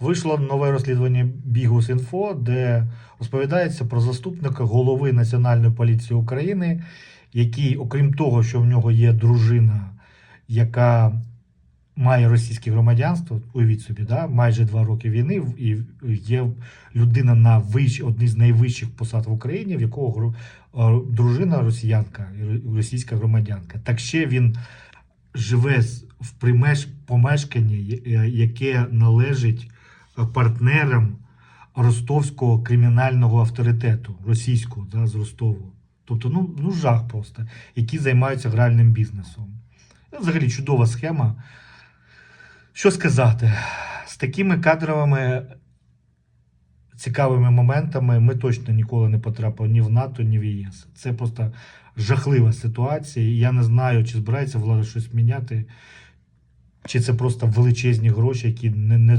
Вийшло нове розслідування Бігус.Інфо, де розповідається про заступника голови Національної поліції України, який, окрім того, що в нього є дружина, яка має російське громадянство, уявіть собі, да, майже два роки війни, і є людина на вищ, одній з найвищих посад в Україні, в якого дружина росіянка, і російська громадянка. Так ще він живе в примеш, помешканні, яке належить партнерам ростовського кримінального авторитету, російського да, з Ростову. Тобто, ну, ну жах просто, які займаються гральним бізнесом. Взагалі чудова схема. Що сказати? З такими кадровими цікавими моментами ми точно ніколи не потрапили ні в НАТО, ні в ЄС. Це просто жахлива ситуація. Я не знаю, чи збирається влада щось міняти, чи це просто величезні гроші, які не, не